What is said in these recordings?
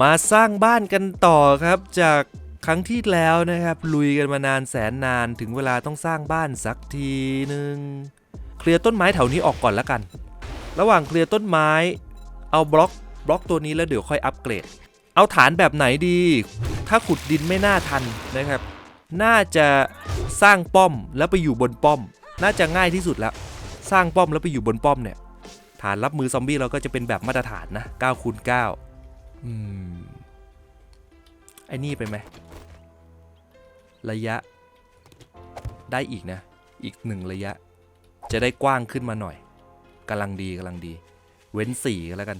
มาสร้างบ้านกันต่อครับจากครั้งที่แล้วนะครับ ลุยกันมานานแสนนานถึงเวลาต้องสร้างบ้านสักทีหนึ่งเคลียร์ต้นไม้แถวนี้ออกก่อนละกัน ระหว่างเคลียร์ต้นไม้ เอาบล็อกบล็อกตัวนี้แล้วเดี๋ยวค่อยอัปเกรด เอาฐานแบบไหนดี ถ้าขุดดินไม่น่าทันนะครับ น่าจะสร้างป้อมแล้วไปอยู่บนป้อม น่าจะง่ายที่สุดแล้ว สร้างป้อมแล้วไปอยู่บนป้อมเนี่ย ฐานรับมือซอมบี้เราก็จะเป็นแบบมาตรฐานนะ9คูณ9 อืมไอ้นี่ไปไหม ระยะ ได้อีกนะ อีกหนึ่งระยะ จะได้กว้างขึ้นมาหน่อยกำลังดีกำลังดี เว้นสี่ก็แล้วกัน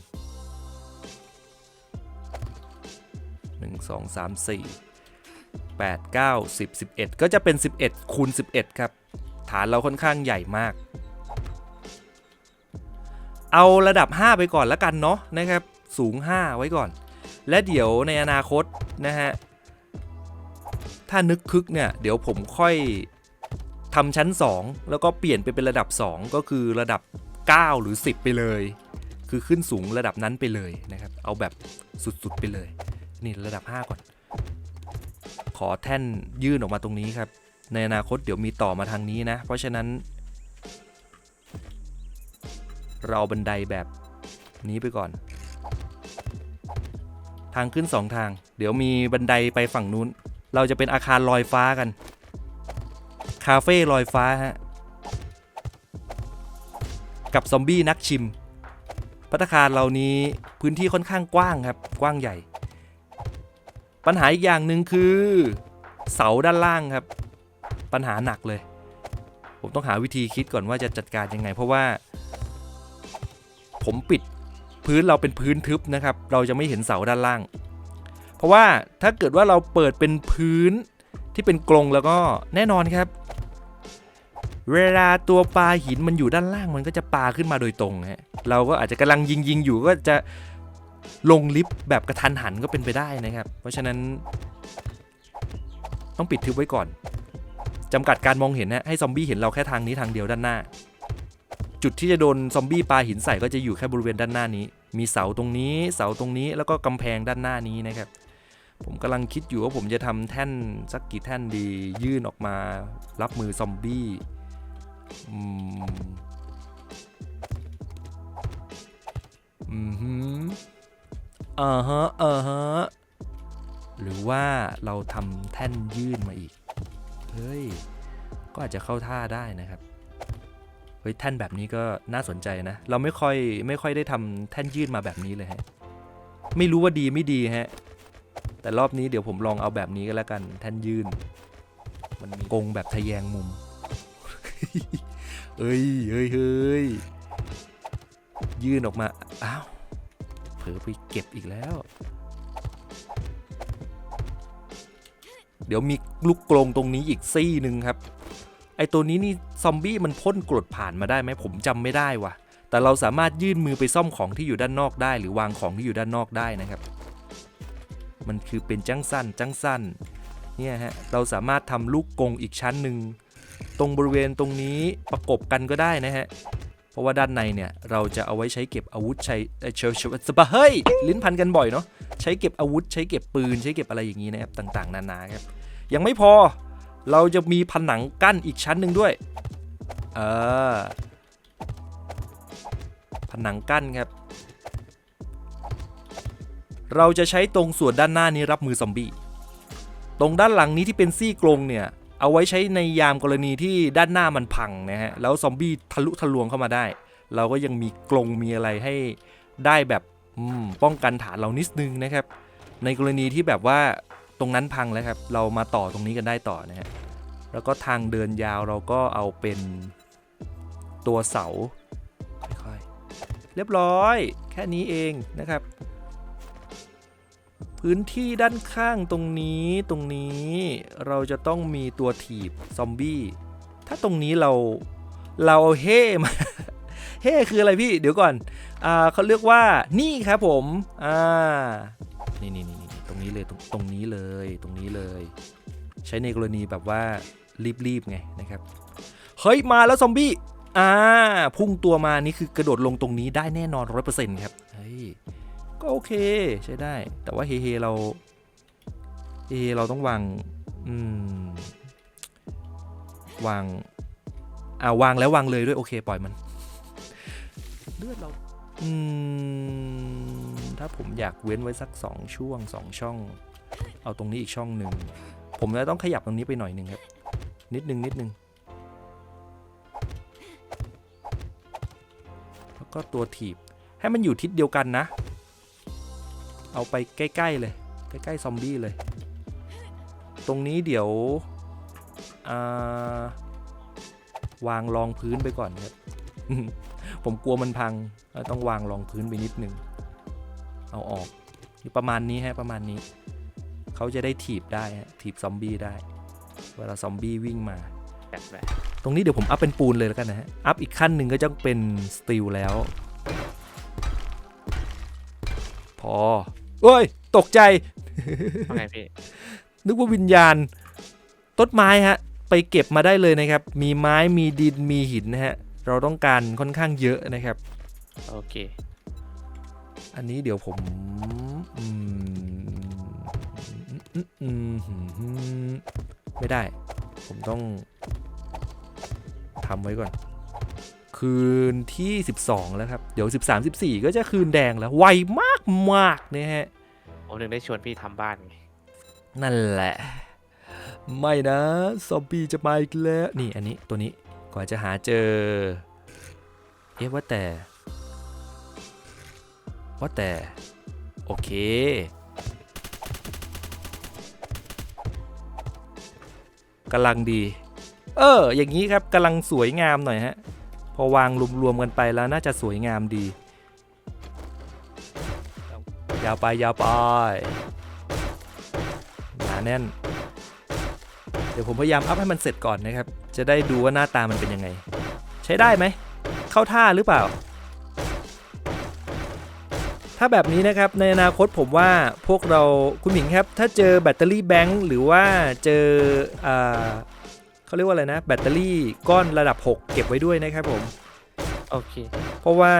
หนึ่งสองสามสี่แปดเก้าสิบสิบเอ็ดก็จะเป็นสิบเอ็ดคูณสิบเอ็ดครับ ฐานเราค่อนข้างใหญ่มาก เอาระดับ5ไปก่อนละกันเนาะนะครับ สูง 5 ไว้ก่อน และเดี๋ยวในอนาคตนะฮะ ถ้านึกคึกเนี่ย เดี๋ยวผมค่อยทำชั้น 2 แล้วก็เปลี่ยนไปเป็นระดับ 2 ก็คือระดับ 9 หรือ 10 ไปเลย คือขึ้นสูงระดับนั้นไปเลยนะครับ เอาแบบสุดๆไปเลย นี่ระดับ 5 ก่อน ขอแท่นยื่นออกมาตรงนี้ครับ ในอนาคตเดี๋ยวมีต่อมาทางนี้นะ เพราะฉะนั้น เราบันไดแบบนี้ไปก่อน ทางขึ้นสองทาง เดี๋ยวมีบันไดไปฝั่งนู้น เราจะเป็นอาคารลอยฟ้ากัน คาเฟ่ลอยฟ้าฮะ กับซอมบี้นักชิมพัตคารเหล่านี้พื้นที่ค่อนข้างกว้างครับ กว้างใหญ่ ปัญหาอีกอย่างหนึ่งคือ เสาด้านล่างครับ ปัญหาหนักเลย ผมต้องหาวิธีคิดก่อนว่าจะจัดการยังไง เพราะว่า ผมปิด พื้นเราเป็นพื้นทึบนะครับ เราจะไม่เห็นเสาด้านล่าง เพราะว่าถ้าเกิดว่าเราเปิดเป็นพื้นที่เป็นกรงแล้วก็แน่นอนครับ เวลาตัวปลาหินมันอยู่ด้านล่างมันก็จะปลาขึ้นมาโดยตรงฮะเราก็อาจจะกำลังยิงยิงอยู่ก็จะลงลิฟต์แบบกระทันหันก็เป็นไปได้นะครับ เพราะฉะนั้น ต้องปิดทึบไว้ก่อนจำกัดการมองเห็นนะให้ซอมบี้เห็นเราแค่ทางนี้ทางเดียวด้านหน้า จุดที่จะโดนซอมบี้ปาหินใส่ก็จะอยู่แค่บริเวณด้านหน้านี้ มีเสาตรงนี้เสาตรงนี้แล้วก็กำแพงด้านหน้านี้นะครับ ผมกำลังคิดอยู่ว่าผมจะทำแท่นสักกี่แท่นดียื่นออกมา รับมือซอมบี้อืมอืมฮึอ่าฮะอ่าฮะหรือว่าเราทำแท่นยื่นมาอีก เฮ้ย ก็อาจจะเข้าท่าได้นะครับ เฮ้ยแท่นแบบนี้ก็น่าสนใจนะ เราไม่ค่อยไม่ค่อยได้ทำแท่นยื่นมาแบบนี้เลยฮะ ไม่รู้ว่าดีไม่ดีฮะ แต่รอบนี้เดี๋ยวผมลองเอาแบบนี้ก็แล้วกันแท่นยื่นมันมีกงแบบทะแยงมุม เอ้ยเฮ้ยเฮ้ยยื่นออกมา อ้าว เผลอไปเก็บอีกแล้ว เดี๋ยวมีลูกกรงตรงนี้อีกซี่หนึ่งครับ ไอตัวนี้นี่ซอมบี้มันพ่นกรดผ่านมาได้ไหมผมจำไม่ได้ว่ะ แต่เราสามารถยื่นมือไปซ่อมของที่อยู่ด้านนอกได้ หรือวางของที่อยู่ด้านนอกได้นะครับ มันคือเป็นจังสั้นจังสั้นเนี่ยฮะเราสามารถทำลูกกงอีกชั้นหนึ่งตรงบริเวณตรงนี้ประกบกันก็ได้นะฮะเพราะว่าด้านในเนี่ยเราจะเอาไว้ใช้เก็บอาวุธใช้เชลเชลสปะเฮ้ยลิ้นพันกันบ่อยเนาะใช้เก็บอาวุธใช้เก็บปืนใช้เก็บอะไรอย่างนี้นะครับต่างๆ นานาครับยังไม่พอ เราจะมีผนังกั้นอีกชั้นหนึ่งด้วย เออ ผนังกั้นครับ เราจะใช้ตรงส่วนด้านหน้านี้รับมือซอมบี้ ตรงด้านหลังนี้ที่เป็นซี่กรงเนี่ย เอาไว้ใช้ในยามกรณีที่ด้านหน้ามันพังนะฮะ แล้วซอมบี้ทะลุทะลวงเข้ามาได้ เราก็ยังมีกรงมีอะไรให้ได้แบบป้องกันฐานเรานิดนึงนะครับ ในกรณีที่แบบว่า ตรงนั้นพังแล้วครับ เรามาต่อตรงนี้กันได้ต่อนะฮะ แล้วก็ทางเดินยาวเราก็เอาเป็นตัวเสาค่อยๆเรียบร้อย แค่นี้เองนะครับ พื้นที่ด้านข้างตรงนี้ตรงนี้เราจะต้องมีตัวถีบซอมบี้ ถ้าตรงนี้เราเราเอาเฮ่มาเฮ่คืออะไรพี่ เดี๋ยวก่อน อ่าเขาเรียกว่านี่ครับผม อ่า นี่นี่ ตรงนี้เลยตรงตรงนี้เลยตรงนี้เลย ใช้ในกรณีแบบว่ารีบๆไงนะครับเฮ้ยมาแล้วซอมบี้อ่าพุ่งตัวมานี่คือกระโดดลงตรงนี้ได้แน่นอนร้อยเปอร์เซ็นต์ครับเฮ้ยก็โอเคใช้ได้ แต่ว่าเฮเฮเราเฮเฮเราต้องวางอืมวางอ่าวางแล้ววางเลยด้วยโอเคปล่อยมัน เลือดเรา อืม ถ้าผมอยากเว้นไว้สักสองช่วงสองช่อง เอาตรงนี้อีกช่องหนึ่ง ผมจะต้องขยับตรงนี้ไปหน่อยหนึ่งครับ นิดนึงนิดนึง แล้วก็ตัวถีบ ให้มันอยู่ทิศเดียวกันนะ เอาไปใกล้ ๆ เลย ใกล้ๆซอมบี้เลย ตรงนี้เดี๋ยววางรองพื้นไปก่อนครับผมกลัวมันพัง ต้องวางรองพื้นไปนิดนึง เอาออกนี่ประมาณนี้ฮะประมาณนี้ เขาจะได้ถีบได้ฮะถีบซอมบี้ได้ เวลาซอมบี้วิ่งมาแบบไหนตรงนี้เดี๋ยวผมอัพเป็นปูนเลยแล้วกันนะฮะ อัพอีกขั้นหนึ่งก็จะเป็นสตีลแล้ว พอเอ้ย ตกใจว่าไงพี่นึกว่าวิญญาณ ต้นไม้ฮะ ไปเก็บมาได้เลยนะครับ มีไม้มีดินมีหินนะฮะ เราต้องการค่อนข้างเยอะนะครับ โอเค อันนี้เดี๋ยวผมอืมอืมอืมอืมอืมไม่ได้ ผมต้องทำไว้ก่อน คืนที่ 12 แล้วครับ เดี๋ยว 13 14 ก็จะคืนแดงแล้ว ไวมากมากๆเนี่ยฮะ ผมถึงได้ชวนพี่ทำบ้านไง นั่นแหละ ไม่นะ ซอมบี้จะมาอีกแล้ว นี่อันนี้ตัวนี้กว่าจะหาเจอ เอ๊ะว่าแต่ ว่าแต่ โอเค กำลังดี เออ อย่างนี้ครับกำลังสวยงามหน่อยฮะ พอวางรวมๆกันไปแล้วน่าจะสวยงามดี ยาวไปยาวไปหนาแน่น เดี๋ยวผมพยายามอัพให้มันเสร็จก่อนนะครับ จะได้ดูว่าหน้าตามันเป็นยังไง ใช้ได้ไหม เข้าท่าหรือเปล่า ถ้าแบบนี้นะครับในอนาคตผมว่าพวกเราคุณหมิงครับ ถ้าเจอแบตเตอรี่แบงค์หรือว่าเจออ่าเขาเรียกว่าอะไรนะ แบตเตอรี่ก้อนระดับ 6 เก็บไว้ด้วยนะครับผมโอเคเพราะว่า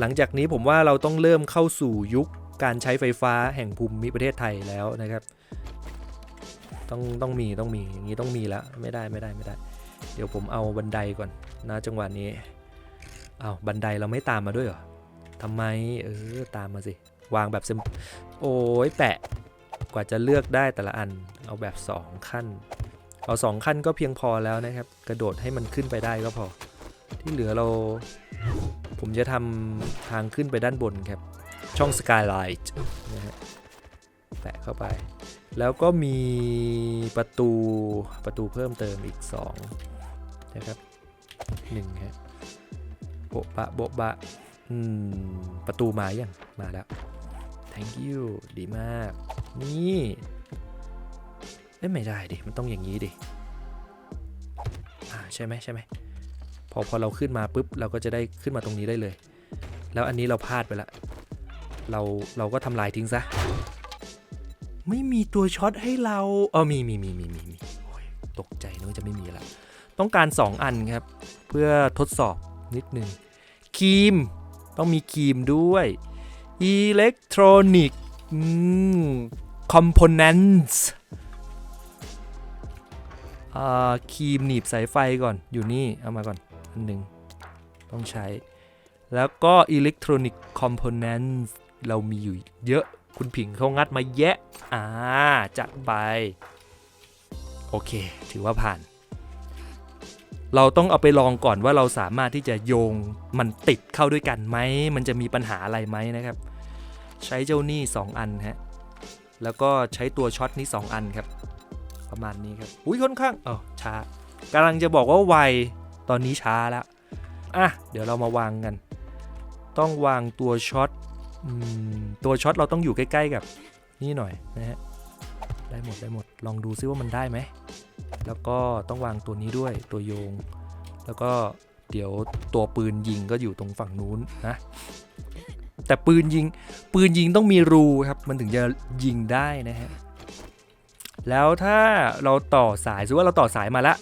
หลังจากนี้ผมว่าเราต้องเริ่มเข้าสู่ยุคการใช้ไฟฟ้าแห่งภูมิประเทศไทยแล้วนะครับต้องต้องมีต้องมีอย่างนี้ต้องมีแล้วไม่ได้ไม่ได้ไม่ได้ เดี๋ยวผมเอาบันไดก่อนนะจังหวะนี้เอาวบันไดเราไม่ตามมาด้วยเหรอ ทำไม เออ ตามมาสิ วางแบบเซมโอ้ยแปะ กว่าจะเลือกได้แต่ละอัน เอาแบบ 2 ขั้น เอาสองขั้นก็เพียงพอแล้วนะครับ กระโดดให้มันขึ้นไปได้ก็พอ ที่เหลือเรา ผมจะทำทางขึ้นไปด้านบนครับ ช่องสกายไลท์นะฮะ แปะเข้าไป แล้วก็มีประตู ประตูเพิ่มเติมอีก 2 นะครับ1ฮะโบะบะโบะบะ อืม ประตูมายังมาแล้ว thank you ดีมาก นี่เอ้ยไม่ได้ดิ มันต้องอย่างนี้ดิ อ่า ใช่ไหมใช่ไหม พอพอเราขึ้นมาปุ๊บ เราก็จะได้ขึ้นมาตรงนี้ได้เลย แล้วอันนี้เราพลาดไปละ เราเราก็ทำลายทิ้งซะ ไม่มีตัวช็อตให้เรา เออมีมีมีมีมีมีตกใจนึกว่าจะไม่มีละ ต้องการ 2 อันครับ เพื่อทดสอบนิดนึงครีม ต้องมีครีมด้วยอิเล็กทรอนิกส์คอมโพเนนต์ครีมหนีบสายไฟก่อนอยู่นี่ เอามาก่อน อันหนึ่งต้องใช้ แล้วก็อิเล็กทรอนิกส์คอมโพเนนต์เรามีอยู่เยอะคุณผิงเขางัดมาแยะ อ่า จัดไป โอเค ถือว่าผ่าน เราต้องเอาไปลองก่อนว่าเราสามารถที่จะโยงมันติดเข้าด้วยกันไหม มันจะมีปัญหาอะไรไหมนะครับ ใช้เจ้านี่ 2 อันฮะ แล้วก็ใช้ตัวช็อตนี้ 2 อันครับ ประมาณนี้ครับ อุ้ยค่อนข้างอ๋อช้ากำลังจะบอกว่าไว ตอนนี้ช้าแล้ว อะ เดี๋ยวเรามาวางกัน ต้องวางตัวช็อตอตัวช็อตเราต้องอยู่ใกล้ ๆ กับนี่หน่อยนะฮะ ได้หมดได้หมด ลองดูซิว่ามันได้ไหม แล้วก็ต้องวางตัวนี้ด้วยตัวโยง แล้วก็เดี๋ยวตัวปืนยิงก็อยู่ตรงฝั่งนู้นนะ แต่ปืนยิงปืนยิงต้องมีรูครับ มันถึงจะยิงได้นะฮะ แล้วถ้าเราต่อสายสมมติว่าเราต่อสายมาแล้ว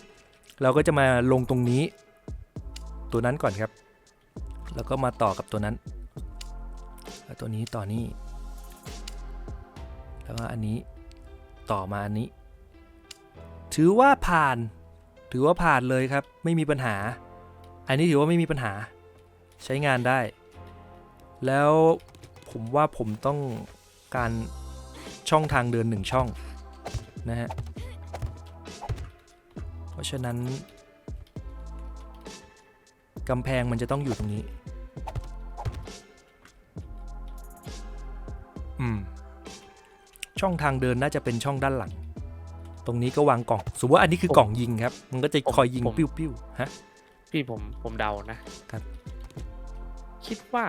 เราก็จะมาลงตรงนี้ ตัวนั้นก่อนครับ แล้วก็มาต่อกับตัวนั้นแล้วตัวนี้ต่อนี่แล้วก็อันนี้ ต่อมาอันนี้ ถือว่าผ่าน ถือว่าผ่านเลยครับ ไม่มีปัญหา อันนี้ถือว่าไม่มีปัญหา ใช้งานได้ แล้วผมว่าผมต้องการช่องทางเดินหนึ่งช่องนะฮะ เพราะฉะนั้นกำแพงมันจะต้องอยู่ตรงนี้ ช่องทางเดินน่าจะเป็นช่องด้านหลัง ตรงนี้ก็วางกล่อง สมมติว่าอันนี้คือกล่องยิงครับ มันก็จะคอยยิงปิ้วๆฮะ พี่ผมผมเดานะครับ คิดว่า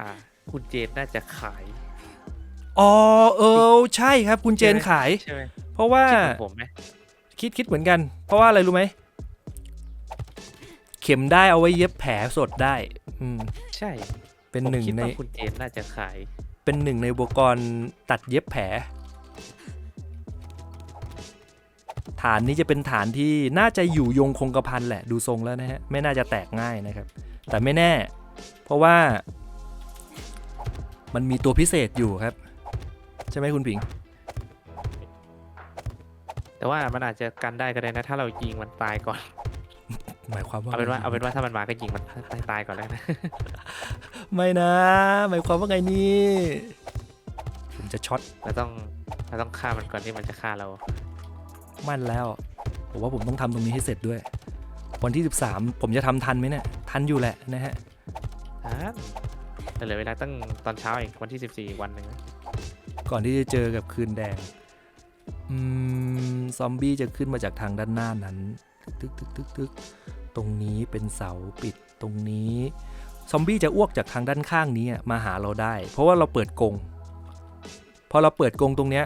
คุณเจนน่าจะขาย อ๋อเออใช่ครับ คุณเจนขาย ใช่ไหมเพราะว่าคิดเหมือนผมไหมคิดคิดเหมือนกัน เพราะว่าอะไรรู้ไหม เข็มได้เอาไว้เย็บแผลสดได้ อืม ใช่เป็นผมหนึ่งคิดในว่าคุณเจนน่าจะขาย เป็นหนึ่งในอุปกรณ์ตัดเย็บแผล ฐานนี้จะเป็นฐานที่น่าจะอยู่ยงคงกระพันแหละดูทรงแล้วนะฮะไม่น่าจะแตกง่ายนะครับ แต่ไม่แน่ เพราะว่า มันมีตัวพิเศษอยู่ครับ ใช่ไหมคุณผิง แต่ว่ามันอาจจะกันได้ก็ได้นะ ถ้าเรายิงมันตายก่อน หมายความว่าเอาเป็นว่าเอาเป็นว่าถ้ามันมาก็ยิงมันให้ตายก่อนแล้วนะ ไม่นะ หมายความว่าไงนี่ผมจะช็อตเราต้องเราต้องฆ่ามันก่อนที่มันจะฆ่าเรา มั่นแล้ว ผมว่าผมต้องทำตรงนี้ให้เสร็จด้วย วันที่ 13 ผมจะทำทันไหมเนี่ย ทันอยู่แหละนะฮะอ่าแต่เหลือเวลาตั้งตอนเช้าอีกวันที่ 14อีกวันหนึ่งนะก่อนที่จะเจอกับคืนแดง อืม ซอมบี้จะขึ้นมาจากทางด้านหน้านั้น ตึกตึกตึกตึกตรงนี้เป็นเสาปิดตรงนี้ ซอมบี้จะอ้วกจากทางด้านข้างนี้อะมาหาเราได้ เพราะว่าเราเปิดกรงพอเราเปิดกรงตรงเนี้ย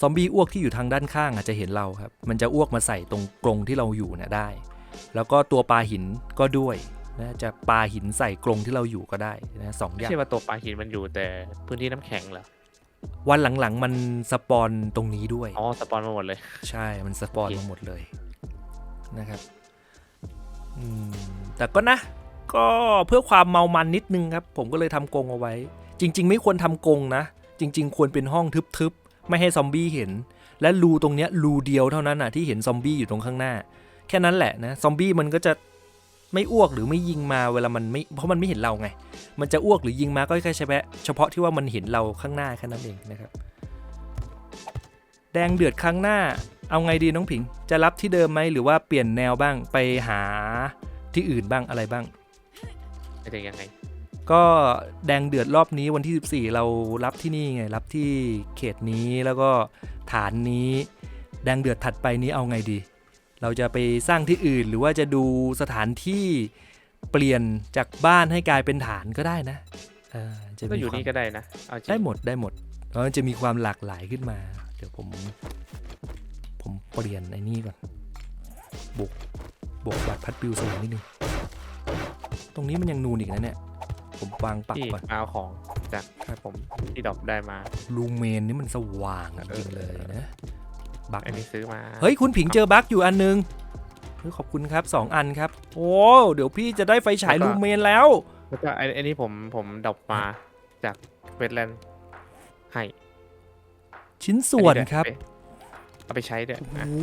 ซอมบี้อ้วกที่อยู่ทางด้านข้างอาจจะเห็นเราครับมันจะอ้วกมาใส่ตรงกรงที่เราอยู่เนี่ยได้ แล้วก็ตัวปลาหินก็ด้วยนะจะปลาหินใส่กรงที่เราอยู่ก็ได้นะสองอไม่ย่างใช่ว่าตัวปลาหินมันอยู่แต่พื้นที่น้ำแข็งเหรอวันหลังๆมันสปอนตรงนี้ด้วยอ๋อสปอนมาหมดเลย ใช่มันสปอนโอเคมาหมดเลยนะครับอืมแต่ก็นะ ก็เพื่อความเมามันนิดนึงครับ ผมก็เลยทำกรงเอาไว้ จริง ๆ ไม่ควรทำกรงนะ จริง ๆ ควรเป็นห้องทึบๆ ไม่ให้ซอมบี้เห็น และรูตรงเนี้ยรูเดียวเท่านั้นน่ะที่เห็นซอมบี้อยู่ตรงข้างหน้า แค่นั้นแหละนะซอมบี้มันก็จะไม่อ้วกหรือไม่ยิงมาเวลามันไม่เพราะมันไม่เห็นเราไง มันจะอ้วกหรือยิงมาก็แค่เฉพาะเฉพาะที่ว่ามันเห็นเราข้างหน้าแค่นั้นเองนะครับแดงเดือดครั้งหน้า เอาไงดีน้องผิง จะรับที่เดิมไหมหรือว่าเปลี่ยนแนวบ้างไปหาที่อื่นบ้างอะไรบ้างไม่ได้ยังไง ก็แดงเดือดรอบนี้วันที่ 14 เรารับที่นี่ไง รับที่เขตนี้แล้วก็ฐานนี้ แดงเดือดถัดไปนี้เอาไงดี เราจะไปสร้างที่อื่นหรือว่าจะดูสถานที่เปลี่ยนจากบ้านให้กลายเป็นฐานก็ได้นะเออจะก็มีอยู่ความนี่ก็ได้นะเอาจริงได้หมดได้หมดเออจะมีความหลากหลายขึ้นมา เดี๋ยวผม ผมเปลี่ยนไอ้นี่ก่อนบวกบวกบัตรพัดปิวสูงนิดนึงตรงนี้มันยังนูนอีกนะเนี่ย ผมวางปักที่ก่อนมาเอาของจากครับผมที่ดรอปได้มา ลูเมนนี่มันสว่างจริงๆเลยนะบักอันนี้ซื้อมาเฮ้ยคุณผิงเจอบักอยู่อันนึงเฮ้ยขอบคุณครับสองอันครับ โอ้เดี๋ยวพี่จะได้ไฟฉายลูเมนแล้วแล้วก็ไอ้ไอ้นี่ผมผมดรอปมาจากเวทแลนด์ให้ชิ้นส่วนอัด้วยครับไปเอาไปใช้ด้วยโอ้อะโห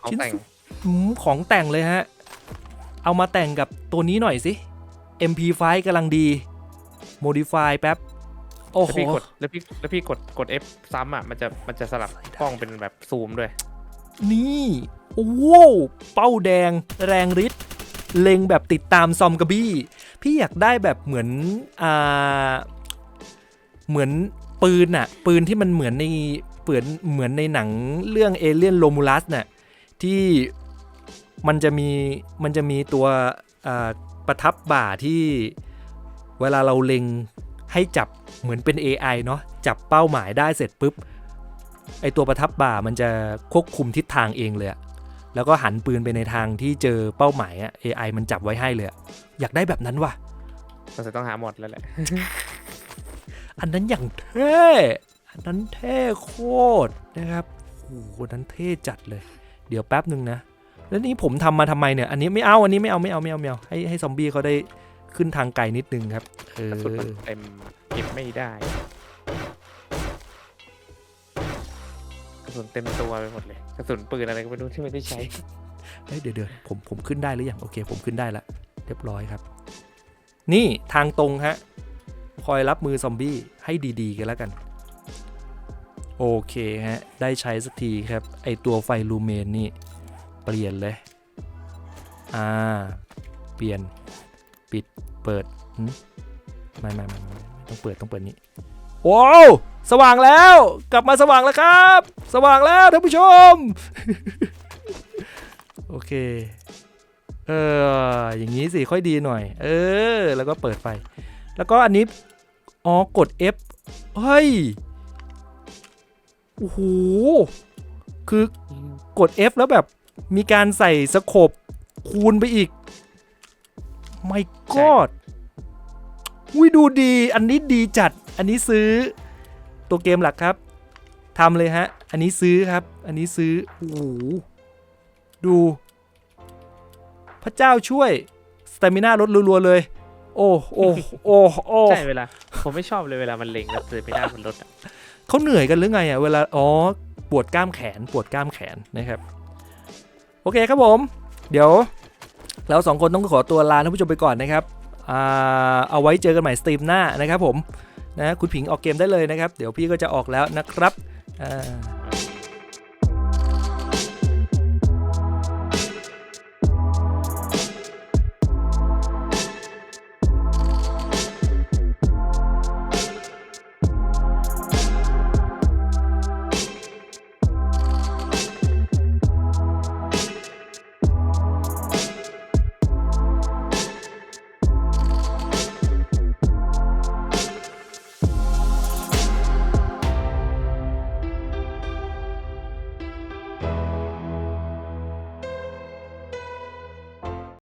เอาชิ้นแต่งส่วนอืมของแต่งเลยฮะ เอามาแต่งกับตัวนี้หน่อยสิ MP5 กำลังดี Modify แป๊บ โอ้แล้วโหพี่กดแล้วพี่แล้วพี่กดกด F ซ้ำอะมันจะมันจะสลับกล้องเป็นแบบซูมด้วย นี่ โอ้โหเป้าแดง แรงฤทธิ์เล็งแบบติดตามซอมกระบี้ พี่อยากได้แบบเหมือน อ่า เหมือนปืนอะปืนที่มันเหมือนในเปือนเหมือนในหนังเรื่องเอเลียนโ m มูลัสน่ะที่มันจะมีมันจะมีตัวอ่า ประทับบ่าที่เวลาเราเล็งให้จับเหมือนเป็น AI เนาะจับเป้าหมายได้เสร็จปุ๊บไอตัวประทับบ่ามันจะควบคุมทิศทางเองเลยอะแล้วก็หันปืนไปในทางที่เจอเป้าหมายอะ AI มันจับไว้ให้เลยอะอยากได้แบบนั้นว่ะเราจะต้องหาหมดแล้วแหละ อันนั้นอย่างเท่ อันนั้นเท่โคตรนะครับโอ้โหอันนั้นเท่จัดเลย เดี๋ยวแป๊บหนึ่งนะ แล้วนี่ผมทำมาทำไมเนี่ยอันนี้ไม่เอาอันนี้ไม่เอาไม่เอาไม่เอาไม่เอาให้ให้ซอมบี้เขาได้ขึ้นทางไกลนิดนึงครับเออสุนเต็มเก็บไม่ได้กระสุนเต็มตัวไปหมดเลยกระสุนปืนอะไรก็ไม่รู้ที่ไม่ได้ใช้เฮ้ยเดี๋ยวเดี๋ยวผมผมขึ้นได้หรือยังโอเค ผมขึ้นได้ละเรียบร้อยครับ นี่ทางตรงฮะคอยรับมือซอมบี้ให้ดีๆกันแล้วกัน โอเคฮะ ได้ใช้สักทีครับ ไอตัวไฟลูเมนนี่ ปลี่ยนเลย อ่า เปลี่ยน ปิด เปิดหึไม่ไม่ไม่ไม่ไม่ต้องเปิด ต้องเปิดนี้ว้าวสว่างแล้ว กลับมาสว่างแล้วครับ สว่างแล้วท่านผู้ชม โอเค เออ อย่างนี้สิค่อยดีหน่อย เออ แล้วก็เปิดไฟ แล้วก็อันนี้ อ๋อ กด F เฮ้ย โอ้โห คือกด F แล้วแบบ มีการใส่สโคปคูณไปอีก ไม่ใช่กอดอุ้ยดูดี อันนี้ดีจัด อันนี้ซื้อ ตัวเกมหลักครับทำเลยฮะ อันนี้ซื้อครับ อันนี้ซื้อ โอ้โห ดู พระเจ้าช่วยสเตมิน่าลดรัวๆเลย โอ้โอ้โอ้โอ้ใช่เวลา ผมไม่ชอบเลยเวลามันเล็งแล้วเดินไปหน้ามันลดอะเขาเหนื่อยกันหรือไงอะ เวลา อ๋อ ปวดกล้ามแขน ปวดกล้ามแขนนะครับโอเคครับผม เดี๋ยวเราสองคนต้องขอตัวลาท่านผู้ชมไปก่อนนะครับเอาไว้เจอกันใหม่สตรีมหน้านะครับผมนะคุณผิงออกเกมได้เลยนะครับ เดี๋ยวพี่ก็จะออกแล้วนะครับอ่า